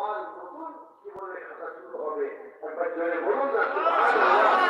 আমার নতুন জীবনের কথা শুরু হবে? একবার জয় বলুন না।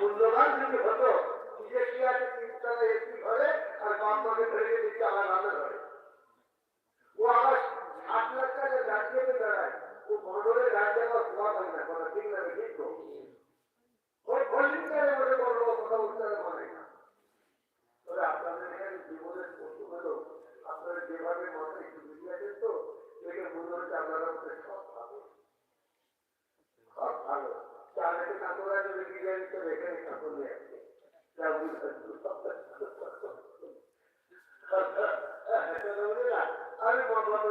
মূল্যবান যদি হতো নিজে কি আছে তিনতলা একটি ঘরে আর বাম ধরে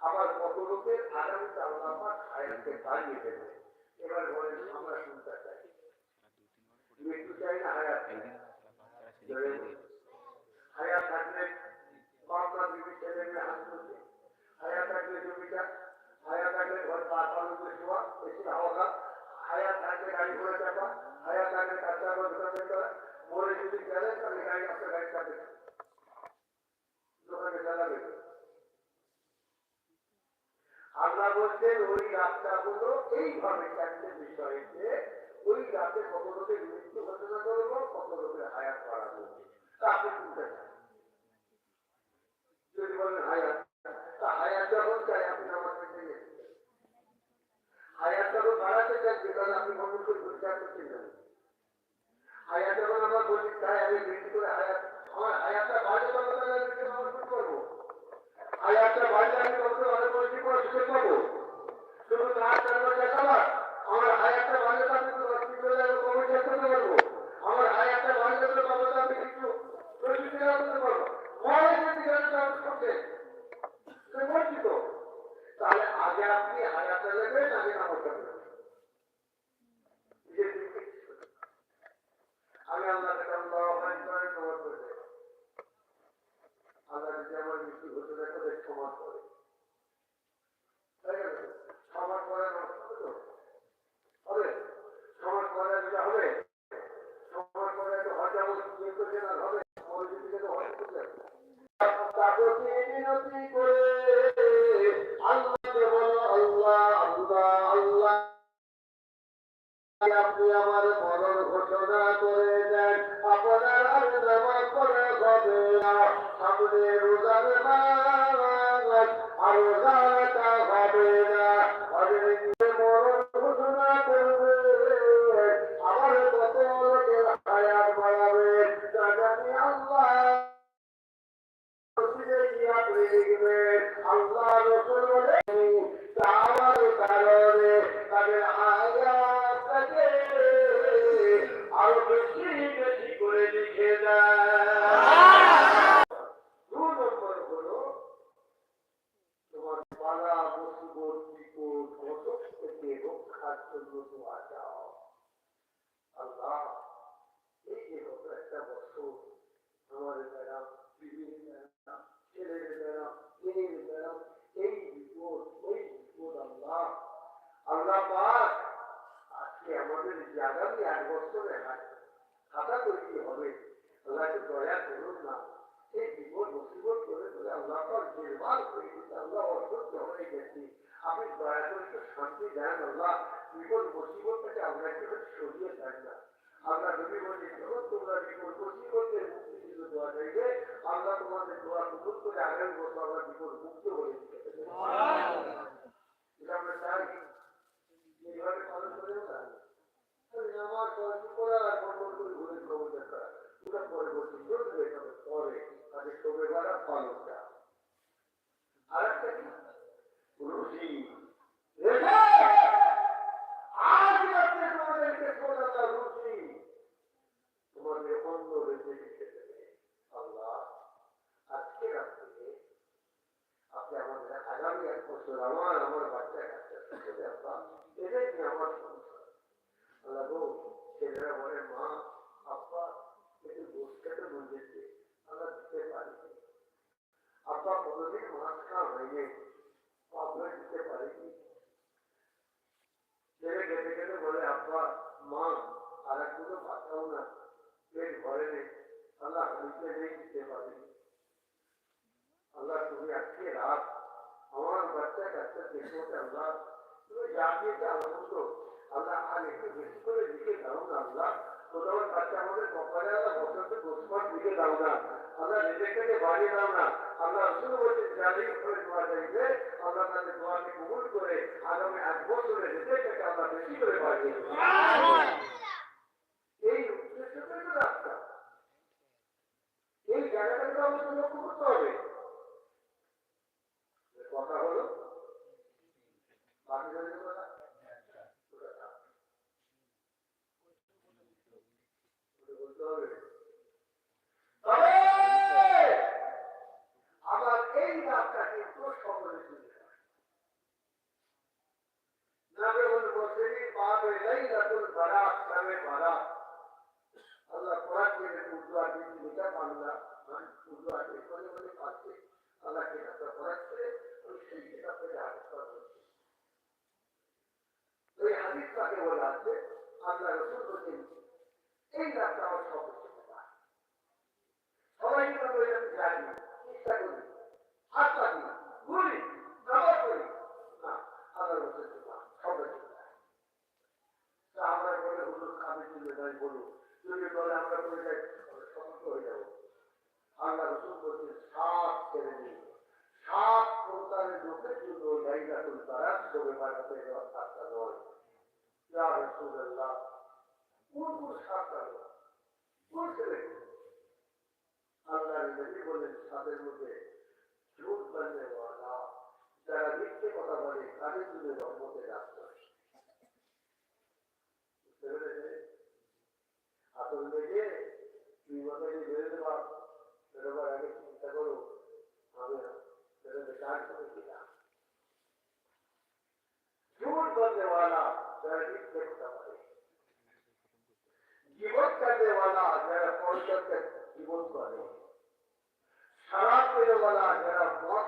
আবার কত লোকের আগামীতে আল্লাহ হায়াতকে বাড়িয়ে দেবে এবার বলেন আমরা শুনতে চাই মৃত্যু চাই না হায়াত হায়াত থাকলে মামলা বিবি ছেলে মেয়ে হাত করছে হায়াত থাকলে জমিটা হায়াত থাকলে ঘর পাঁচ ভালো করে শোয়া বেশি হাওয়া হায়াত থাকলে গাড়ি ঘোড়া চাপা হায়াত থাকলে কাঁচা ঘর ঘোরা এইভাবে চারটে বিষয়কে Hallelujah. আল্লাহ আজকে আমাদের আগামী এক বছরে খাতা তৈরি হবে? আল্লাহকে দয়া করুন না। এই বিপদ মুসিবত করে করে আল্লাহ পাক করে দিতে আল্লাহ অসহ্য হয়ে গেছি। আপনি দয়া করে শান্তি দেন আল্লাহ। বিপদ মুসিবতটাকে আপনাকে সরিয়ে দেন না। আল্লাহ নবী বলে যখন তোমরা বিপদ মুসিবতের মুক্তি দিতে দোয়া চাইবে আল্লাহ তোমাদের দোয়া কবুল করে আগামী বছর আল্লাহ বিপদ মুক্ত করে দিতে আমরা চাই। এইভাবে পালন করে না। আমার কয়েকটি করা আর বন্ধ করে ঘুরে খবর দেখা ওটা পরে চলবে তবে পরে তাদের সবে বেড়া পালনটা আর একটা কি রুচি আজ তোমাদেরকে সোনাটা রুচি তোমাদের অন্য রেখে দিতে দেবে আল্লাহ আজকে রাত্রে আপনি আমাদের আগামী এক বছর আমার আমার বাচ্চা কাচ্চা সাথে আল্লাহ এদের নিয়ে আমার সংসার আল্লাহ গো ছেলেরা বলে মা আব্বা একটু গোস খেতে বুঝেছে আল্লাহ দিতে পারিনি আব্বা কোনোদিন মাছ খাওয়া হয়নি আব্বা দিতে পারিনি ছেলে খেতে খেতে বলে আব্বা মা আর এক দুটো পাঠাও না পেট ভরে নেই আল্লাহ হারিতে নেই দিতে পারিনি আল্লাহ তুমি আজকে রাত আমার বাচ্চা কাচ্চা দেখো আল্লাহ যা দিয়েছে আনন্দ আল্লাহ আর একটু বেশি করে দিকে দাও না আল্লাহ কোথাও বাচ্চা আমাদের কপালে আল্লাহ আল্লাহ বাড়িয়ে দাও না আল্লাহ শুরু বলছে জানি করে দোয়া চাইবে আল্লাহ তাদের দোয়াকে কবুল করে আগামী এক বছরে নিজেকে আল্লাহ বেশি করে বাড়িয়ে দেবে। এই উদ্দেশ্যটাই তো রাস্তা এই জায়গাটাকে আমাদের লক্ষ্য করতে হবে কথা হলো বাকি রইল কথা বলতে হবে তবে আমার এই নামটা কিন্তু সকলে শুনে নামে হল বসেনি পাবে লাইলাতুল বারাত নামে বারাত আল্লাহ কোরআন থেকে উর্দু আরবি লিখা বাংলা উর্দু আরবি বলে বলে পাচ্ছে আল্লাহ কিতাবটা পড়াচ্ছে ওই সেই কিতাব থেকে হাদিস করছে ওই বলা আল্লাহ রসুল বলছেন এই রাতটা আমার সবাই জানি চেষ্টা করি হাত আমরা বলে হুজুর চলে যাই বলুন যদি বলে আমরা করে যাই সতর্ক হয়ে যাব আল্লাহ রসুল বলছে সাত ছেড়ে দিন সাত প্রকারের লোকের জন্য লাইলাতুল বারাত সবে বাড়াতে সাতটা নয় ইয়া রাসূলুল্লাহ কোন ছেলে? আল্লাহ নবী বলেন মধ্যে ঝুট বাননে ওয়ালা যারা কথা বলে, তাদের জন্য রহমতের রাস্তা আসল দেখে তুই মাথায় বেরোতে পার। বেরোবার আগে চিন্তা করো আমি বেরোতে কাজ वाला जरा मिथ्ये কথা বলে জীবন करने वाला जरा कौन करके জীবন করে शराब पीने वाला जरा मौत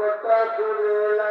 কত দূরে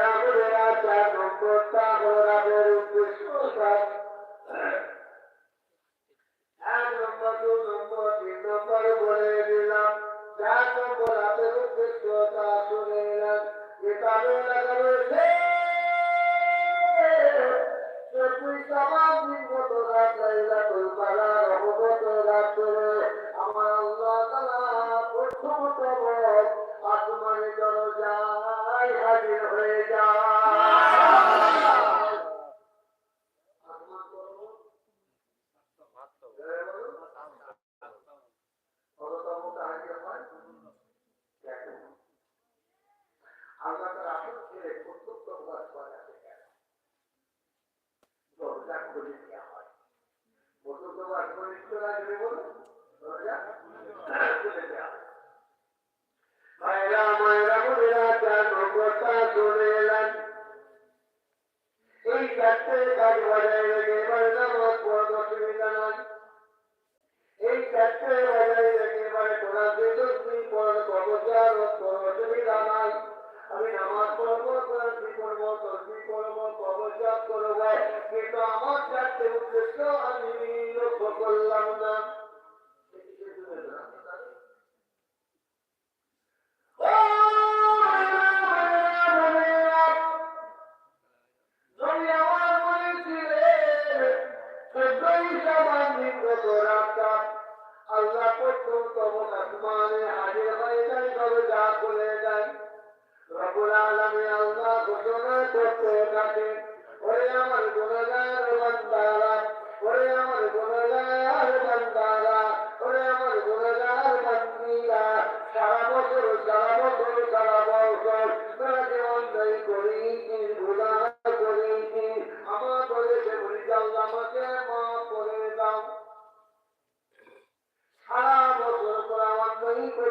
আমার আল্লাহ তালা প্রথমত আসমানে চলো যায় হাজির হয়ে যায়। Hallelujah.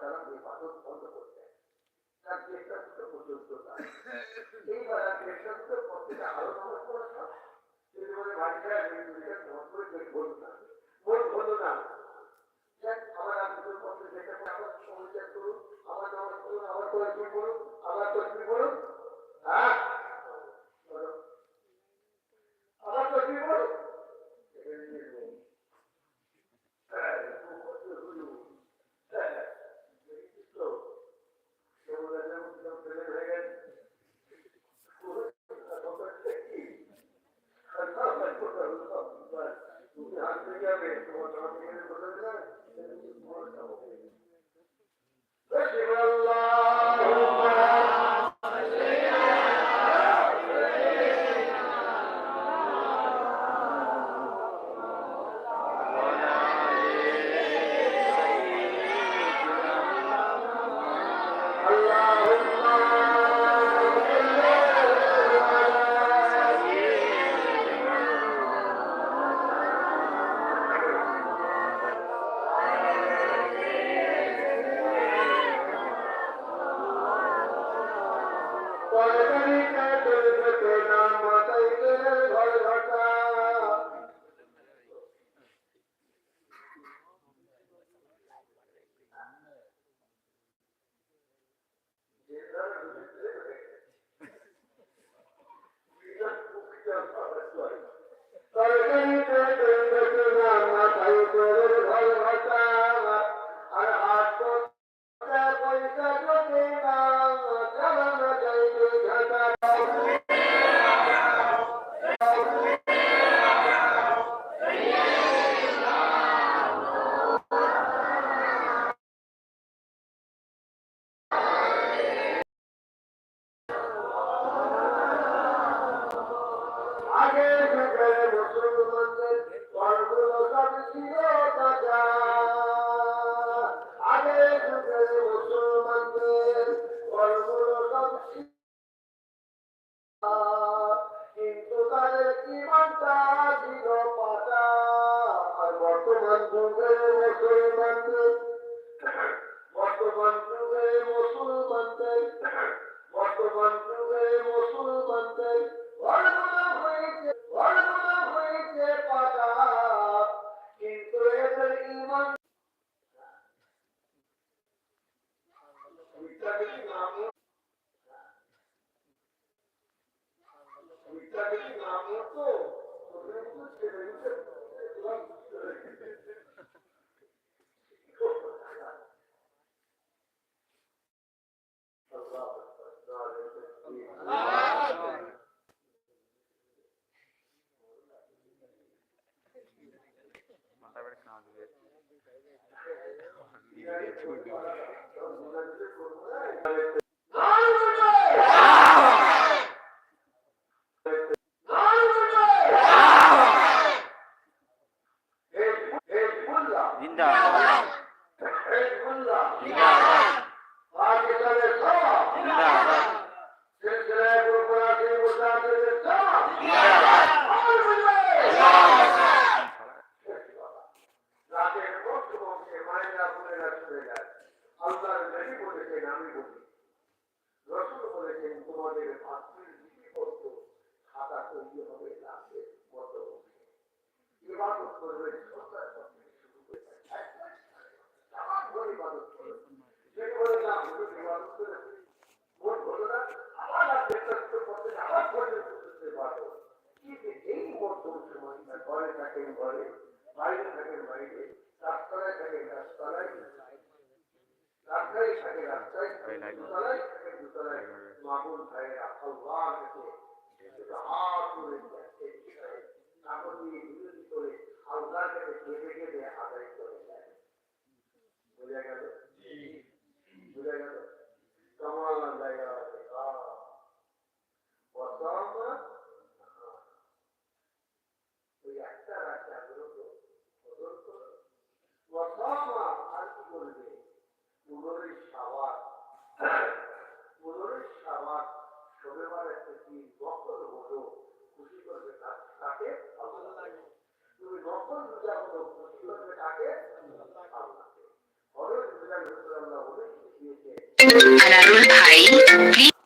তারা বেপাদত হ্যাঁ। বন্ধ করে দেয় তার চেষ্টা করতে পর্যন্ত এইবার আরও সমস্যা যদি বলে ভাই সাহেব এই Anarul Bhai, please.